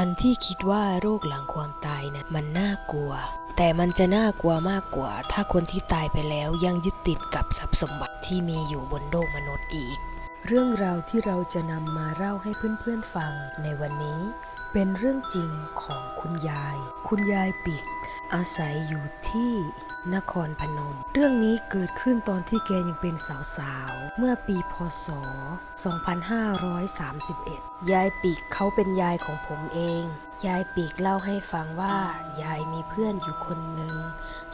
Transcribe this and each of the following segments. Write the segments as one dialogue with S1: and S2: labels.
S1: อันที่คิดว่าโรคหลังความตายนะมันน่ากลัว แต่มันจะน่ากลัวมากกว่า ถ้าคนที่ตายไปแล้วยังยึดติดกับทรัพย์สมบัติที่มีอยู่บนโลกมนุษย์อีก เรื่องราวที่เราจะนำมาเล่าให้เพื่อนๆฟังในวันนี้ เป็นเรื่องจริงของคุณยาย คุณยายปิก อาศัยอยู่ที่นครพนม เรื่องนี้เกิดขึ้นตอนที่แกยังเป็นสาวๆ เมื่อปีพศ 2531 ยายปิกเขาเป็นยายของผมเอง ยายปิกเล่าให้ฟังว่า ยายมีเพื่อนอยู่คนหนึ่ง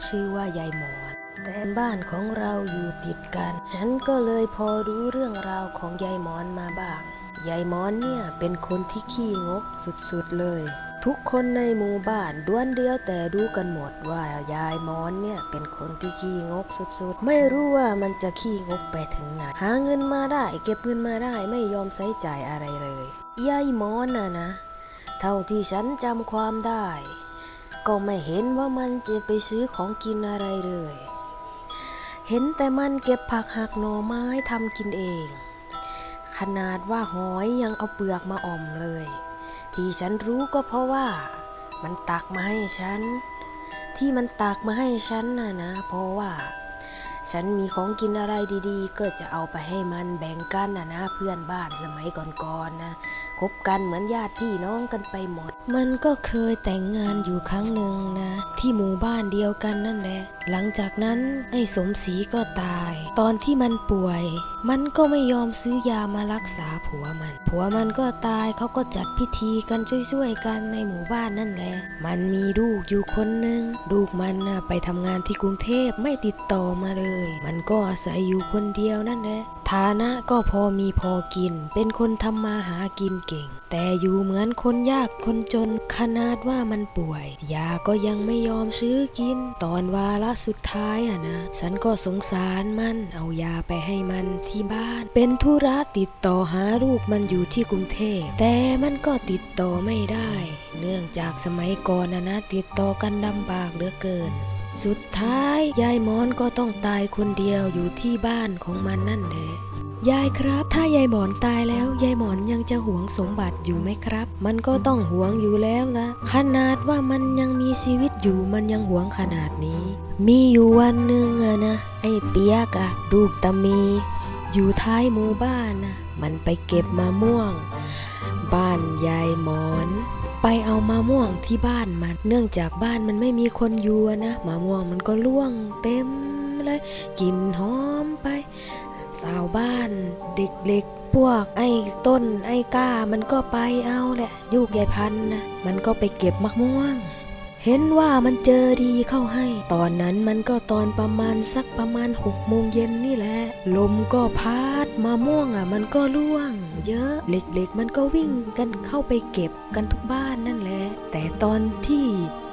S1: ชื่อว่ายายหมอน แต่บ้านของเราอยู่ติดกัน ฉันก็เลยพอรู้เรื่องราวของยายหมอนมาบ้าง ยายหมอนเนี่ยเป็นคนที่ขี้งกสุดๆเลย ทุกคนในหมู่บ้านด้วนเดียวแต่ดูกันหมดว่ายายมอนเนี่ยเป็นคนที่ขี้งกสุดๆ ไม่รู้ว่ามันจะขี้งกไปถึงไหน หาเงินมาได้ เก็บเงินมาได้ไม่ยอมใช้จ่ายอะไรเลย ยายมอนน่ะนะ เท่าที่ฉันจำความได้ ก็ไม่เห็นว่ามันจะไปซื้อของกินอะไรเลย เห็นแต่มันเก็บผักหักหน่อไม้ทำกินเอง ขนาดว่าหอยยังเอาเปลือกมาอ่อมเลย ที่ฉันรู้ก็เพราะว่า มันตักมาให้ฉัน ที่มันตักมาให้ฉันน่ะนะ เพราะว่า ฉันมีของกินอะไรดีๆ ก็จะเอาไปให้มันแบ่งกันนะนะ เพื่อนบ้านสมัยก่อนๆนะคบกันเหมือนญาติพี่น้องกันไปหมด มันก็เคยแต่งงานอยู่ครั้งหนึ่งนะ ที่หมู่บ้านเดียวกันนั่นแหละ หลังจากนั้นไอ้สมศรีก็ตาย ตอนที่มันป่วย มันก็ไม่ยอมซื้อยามารักษาผัวมัน ผัวมันก็ตายเขาก็จัดพิธีกันช่วยๆกันในหมู่บ้านนั่นแหละ มันมีลูกอยู่คนหนึ่งลูกมันน่ะไปทำงานที่กรุงเทพไม่ติดต่อมาเลยมันก็อาศัยอยู่คนเดียวนั่นแหละฐานะก็พอมีพอกิน เป็นคนทำมาหากินเก่ง แต่อยู่เหมือนคนยากคนจนขนาดว่ามันป่วยยาก็ยังไม่ยอมซื้อกิน ตอนวาระสุดท้ายอะนะ ฉันก็สงสารมันเอายาไปให้มันที่บ้าน เป็นธุระติดต่อหาลูกมันอยู่ที่กรุงเทพแต่มันก็ติดต่อไม่ได้ เนื่องจากสมัยก่อนนะนะติดต่อกันลำบากเหลือเกิน สุดท้ายยายมอนก็ต้องตายคนเดียวอยู่ที่บ้านของมันนั่นแหละยายครับ ถ้ายายหมอนตายแล้วยายหมอนยังจะหวงสมบัติอยู่ไหมครับ มันก็ต้องหวงอยู่แล้วละขนาดว่ามันยังมีชีวิตอยู่มันยังหวงขนาดนี้ มีอยู่วันหนึ่งอะนะไอ้เปียกอะลูกตามี อยู่ท้ายหมู่บ้านนะมันไปเก็บมะม่วง บ้านยายหมอน ไปเอามะม่วงที่บ้านมัน เนื่องจากบ้านมันไม่มีคนอยู่นะมะม่วงมันก็ร่วงเต็มเลยกลิ่นหอมไป สาวบ้านเด็กๆ พวกไอ้ต้นไอ้ก้ามันก็ไปเอาแหละยุกยายพันนะมันก็ไปเก็บมะม่วง เห็นว่ามันเจอดีเข้าให้ ตอนนั้นมันก็ตอนประมาณสักประมาณหกโมงเย็นนี่แหละ ลมก็พัด มะม่วงอะมันก็ร่วง เยอะเล็กๆมันก็วิ่งกันเข้าไปเก็บกันทุกบ้านนั่นแหละ แต่ตอนที่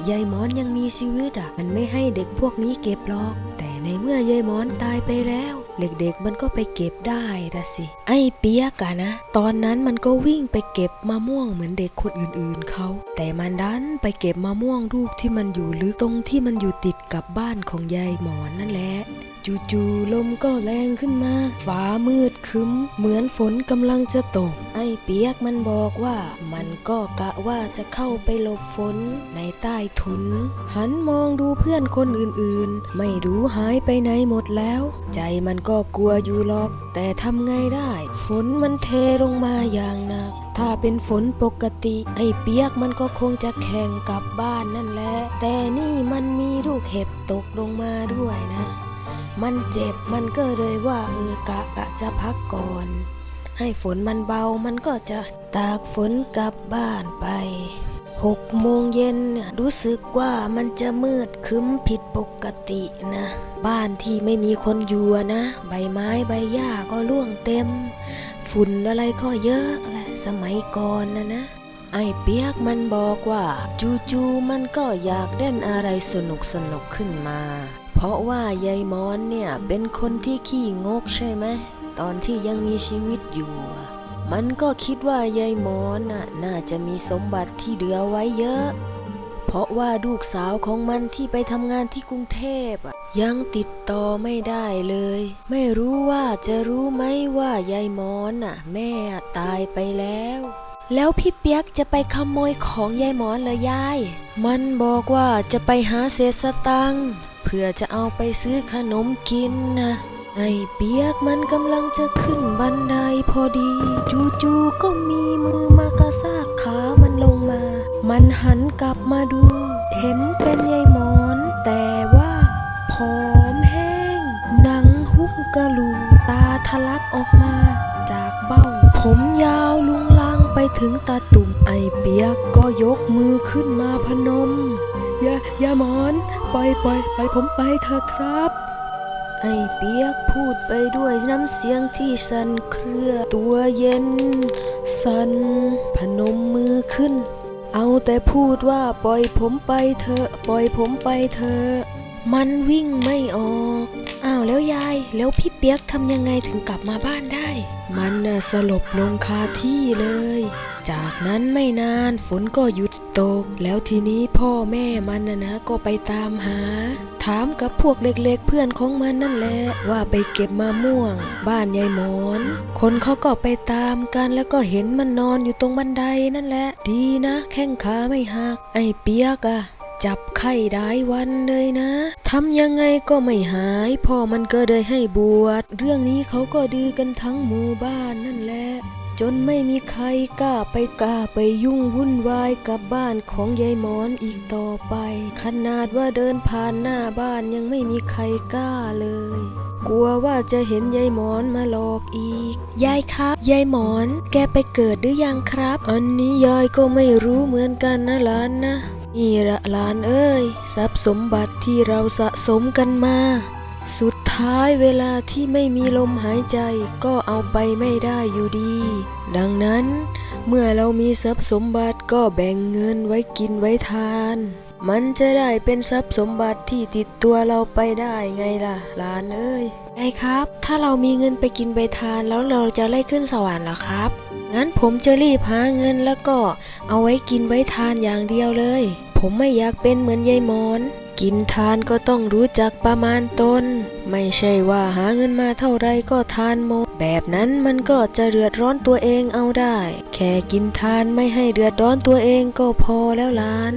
S1: ยายหมอนยังมีชีวิตอะ มันไม่ให้เด็กพวกนี้เก็บหรอก แต่ในเมื่อยายหมอนตายไปแล้วเด็กๆ มันก็ไปเก็บได้ละสิ ไอ้เปียกอะนะ ตอนนั้นมันก็วิ่งไปเก็บมะม่วงเหมือนเด็กคนอื่นๆเขา แต่มันดันไปเก็บมะม่วงลูกที่มันอยู่ลึกตรงที่มันอยู่ติดกับบ้านของยายหมอนนั่นแหละ จู่ๆลมก็แรงขึ้นมา ฟ้ามืดคึ้ม เหมือนฝนกำลังจะตก ไอ้เปียกมันบอกว่า มันก็กะว่าจะเข้าไปหลบฝนในใต้ถุน หันมองดูเพื่อนคนอื่นๆ ไม่รู้หายไปไหนหมดแล้ว ใจมันก็กลัวอยู่หรอก แต่ทำไงได้ ฝนมันเทลงมาอย่างหนักถ้าเป็นฝนปกติ ไอ้เปียกมันก็คงจะแข่งกลับบ้านนั่นแหละ แต่นี่มันมีลูกเห็บตกลงมาด้วยนะ มันเจ็บมันก็เลยว่าเออกะกะจะพักก่อน ให้ฝนมันเบามันก็จะตากฝนกลับบ้านไปหกโมงเย็นเนี่ยรู้สึกว่ามันจะมืดคึ้มผิดปกตินะ บ้านที่ไม่มีคนอยู่นะ ใบไม้ใบหญ้าก็ร่วงเต็ม ฝุ่นอะไรก็เยอะแหละสมัยก่อนนะนะ ไอ้เปียกมันบอกว่า จูๆมันก็อยากเล่นอะไรสนุกสนุกขึ้นมา ราะว่ายายมอนเนี่ยเป็นคนที่ขี้งกใช่ไหมตอนที่ยังมีชีวิตอยู่ มันก็คิดว่ายายมอนน่ะน่าจะมีสมบัติที่เหลือไว้เยอะ เพราะว่าลูกสาวของมันที่ไปทำงานที่กรุงเทพอะยังติดต่อไม่ได้เลย ไม่รู้ว่าจะรู้ไหมว่ายายมอนน่ะ แม่ตายไปแล้วแล้วพี่เปียกจะไปขโมยของยายหมอนเหรอยาย มันบอกว่าจะไปหาเศษสตังค์ เพื่อจะเอาไปซื้อขนมกินนะไอ้เปียกมันกำลังจะขึ้นบันไดพอดี จู่ๆก็มีมือมากระซากขามันลงมา มันหันกลับมาดู เห็นเป็นยายหมอน แต่ว่าผอมแห้ง หนังหุ้มกระลูตาทะลักออกมา จากเบ้า ผมยาวลุงลังไปถึงตาตุ่มไอเปียกก็ยกมือขึ้นมาพนม อย่าอย่าหมอน ปล่อยปล่อยปล่อยผมไปเถอะครับ ไอเปียกพูดไปด้วยน้ำเสียงที่สั่นเครือ ตัวเย็น สั่นพนมมือขึ้น เอาแต่พูดว่าปล่อยผมไปเถอะ ปล่อยผมไปเถอะ มันวิ่งไม่ออก อ้าวแล้วยาย แล้วพี่เปียกทำยังไงถึงกลับมาบ้านได้ มันน่ะสลบลงคาที่เลย จากนั้นไม่นานฝนก็หยุดตก แล้วทีนี้พ่อแม่มันน่ะนะก็ไปตามหา ถามกับพวกเล็กๆเพื่อนของมันนั่นแหละว่าไปเก็บมะม่วง บ้านยายหมอน คนเขาก็ไปตามกันแล้วก็เห็นมันนอนอยู่ตรงบันไดนั่นแหละ ดีนะ แข้งขาไม่หัก ไอ้เปียกอะ จับไข้ได้วันเลยนะทำยังไงก็ไม่หายพ่อมันก็เลยให้บวชเรื่องนี้เขาก็ดื้อกันทั้งหมู่บ้านนั่นแหละจนไม่มีใครกล้าไปกล้าไปยุ่งวุ่นวายกับบ้านของยายหมอนอีกต่อไป ขนาดว่าเดินผ่านหน้าบ้านยังไม่มีใครกล้าเลย กลัวว่าจะเห็นยายหมอนมาหลอกอีก ยายครับยายหมอน แกไปเกิดหรือยังครับ อันนี้ยายก็ไม่รู้เหมือนกันนะหลานนะ นี่ละหลานเอ้ย ทรัพย์สมบัติที่เราสะสมกันมา สุดท้ายเวลาที่ไม่มีลมหายใจก็เอาไปไม่ได้อยู่ดี ดังนั้นเมื่อเรามีทรัพย์สมบัติก็แบ่งเงินไว้กินไว้ทาน มันจะได้เป็นทรัพย์สมบัติที่ติดตัวเราไปได้ไงล่ะหลานเอ้ยไงครับ ถ้าเรามีเงินไปกินไปทานแล้วเราจะไล่ขึ้นสวรรค์เหรอครับ งั้นผมจะรีบหาเงินแล้วก็เอาไว้กินไว้ทานอย่างเดียวเลย ผมไม่อยากเป็นเหมือนยายมอน กินทานก็ต้องรู้จักประมาณตน ไม่ใช่ว่าหาเงินมาเท่าไรก็ทานหมด แบบนั้นมันก็จะเดือดร้อนตัวเองเอาได้ แค่กินทานไม่ให้เดือดร้อนตัวเองก็พอแล้วล้าน